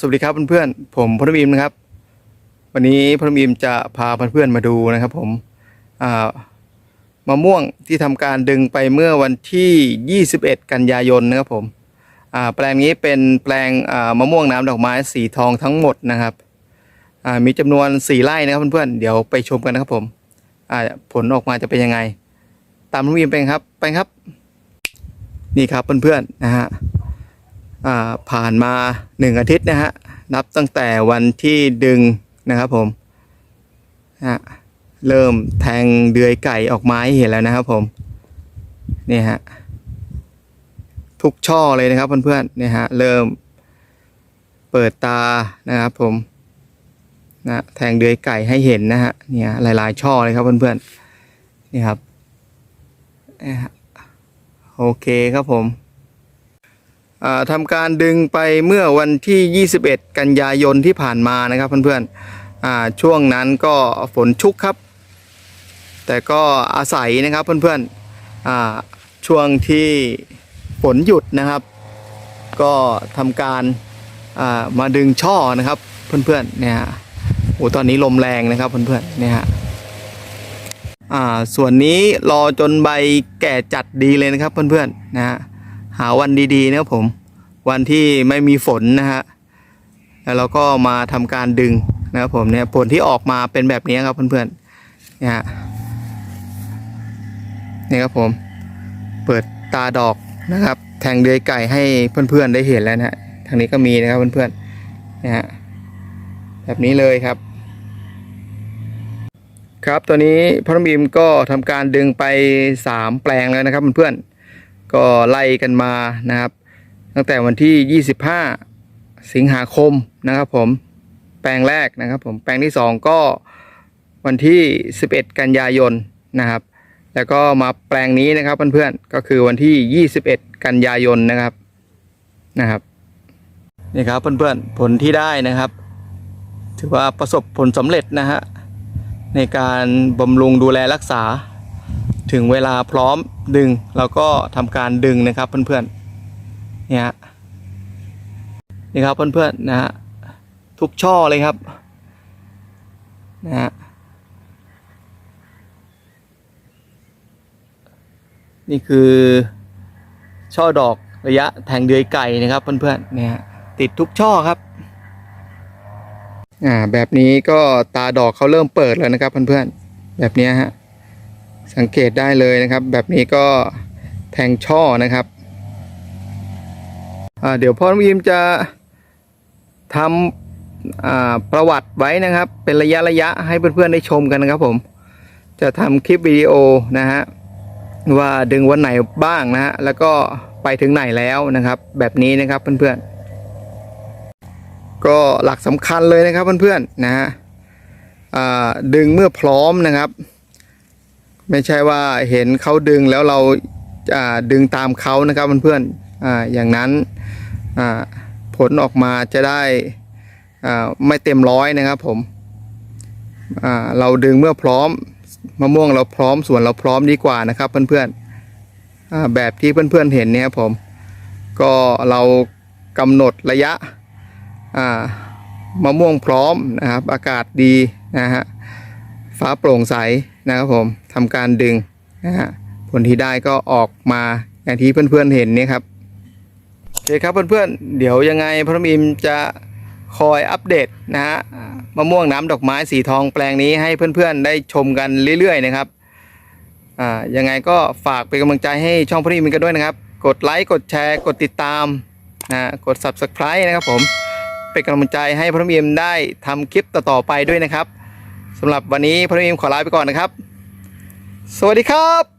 สวัสดีครับเพื่อนๆ ผมพลบิมนะครับ วันนี้พลบิมจะพาเพื่อนๆมาดูนะครับ ผมมะม่วงที่ทำการดึงไปเมื่อวันที่ 21 กันยายนนะครับผมแปลงนี้เป็นแปลงมะม่วงน้ำดอกไม้สีทองทั้งหมดนะครับมีจำนวน 4 ไร่นะครับเพื่อนๆ เดี๋ยวไปชมกันนะครับผมผลออกมาจะเป็นยังไง ตามพลบิมไปครับไปครับ นี่ครับเพื่อนๆนะฮะ ผ่านมาหนึ่งอาทิตย์นะฮะนับตั้งแต่วันที่ดึงนะครับผมฮะเริ่มแทงเดือยไก่ออกมาให้เห็นแล้วนะครับผมนี่ฮะทุกช่อเลยนะครับเพื่อนๆนี่ฮะเริ่มเปิดตานะครับผมนะแทงเดือยไก่ให้เห็นนะฮะเนี่ยหลายๆช่อเลยครับเพื่อนๆนี่ครับนี่ฮะโอเคครับผม ทำการดึงไปเมื่อวันที่ 21 กันยายนที่ผ่านมานะครับเพื่อนๆอ่าช่วงนั้นก็ฝนชุกครับ แต่ก็อาศัยนะครับเพื่อนๆอ่าช่วงที่ฝนหยุดนะครับ ก็ทำการมาดึงช่อนะครับเพื่อนๆเนี่ยฮะโอ้ตอนนี้ลมแรงนะครับเพื่อนๆเนี่ยฮะอ่าส่วนนี้รอจนใบแก่จัดดีเลยนะครับเพื่อนๆนะฮะ หาวันดีๆนะครับผม วันที่ไม่มีฝนนะฮะแล้วเราก็มาทำการดึงนะครับผมเนี่ยผลที่ออกมาเป็นแบบนี้ครับเพื่อนๆเนี่ยฮะนี่ครับผม เปิดตาดอกนะครับ แทงเดือยไก่ให้เพื่อนๆได้เห็นแล้วนะฮะทางนี้ก็มีนะครับเพื่อนๆเนี่ยฮะแบบนี้เลยครับ ครับตัวนี้พระบีมก็ทำการดึงไปสามแปลงแล้วนะครับเพื่อนๆ ก็ไล่กันมานะครับ ตั้งแต่วันที่ 25 สิงหาคมนะครับผมแปลงแรกนะครับผมแปลงที่ 2 ก็วันที่ 11 กันยายนนะครับ แล้วก็มาแปลงนี้นะครับเพื่อนๆก็คือวันที่ 21 กันยายนนะครับนะครับนี่ครับเพื่อนๆผลที่ได้นะครับ ถือว่าประสบผลสำเร็จนะฮะในการบำรุงดูแลรักษาถึงเวลาพร้อม ดึงเราก็ทำการดึงนะครับเพื่อนๆเนี่ยฮะนี่ครับเพื่อนๆนะฮะทุกช่อเลยครับนะฮะนี่คือช่อดอกระยะแทงเดือยไก่นะครับเพื่อนๆเนี่ยฮะติดทุกช่อครับอ่าแบบนี้ก็ตาดอกเขาเริ่มเปิดแล้วนะครับเพื่อนๆแบบนี้ฮะ สังเกตได้เลยนะครับ แบบนี้ก็แทงช่อนะครับเดี๋ยวพ่อน้องยิมจะทำประวัติไว้นะครับ เป็นระยะระยะให้เพื่อนๆได้ชมกันนะครับผม จะทำคลิปวิดีโอนะฮะว่าดึงวันไหนบ้างนะฮะแล้วก็ไปถึงไหนแล้วนะครับ แบบนี้นะครับเพื่อนๆ ก็หลักสำคัญเลยนะครับเพื่อนๆนะฮะดึงเมื่อพร้อมนะครับ ไม่ใช่ว่าเห็นเขาดึงแล้วเราดึงตามเขานะครับเพื่อนๆอ่าอย่างนั้นผลออกมาจะได้ไม่เต็มร้อยนะครับผมเราดึงเมื่อพร้อมมะม่วงเราพร้อมส่วนเราพร้อมดีกว่านะครับเพื่อนๆอ่าแบบที่เพื่อนๆเห็นเนี่ยครับผมก็เรากำหนดระยะมะม่วงพร้อมนะครับอากาศดีนะฮะฟ้าโปร่งใสนะครับผม ทำการดึงนะฮะผลที่ได้ก็ออกมาอย่างที่เพื่อนๆเห็นนี่ครับโอเคครับเพื่อนๆเดี๋ยวยังไงพระมิมจะคอยอัปเดตนะฮะมะม่วงน้ำดอกไม้สีทองแปลงนี้ให้เพื่อนๆได้ชมกันเรื่อยๆนะครับอ่ายังไงก็ฝากเป็นกำลังใจให้ช่องพระมิมกันด้วยนะครับ กดไลค์กดแชร์กดติดตามนะกด subscribe นะครับผมเป็นกำลังใจให้พระมิมได้ทำคลิปต่อๆไปด้วยนะครับสำหรับวันนี้พระมิมขอลาไปก่อนนะครับ สวัสดีครับ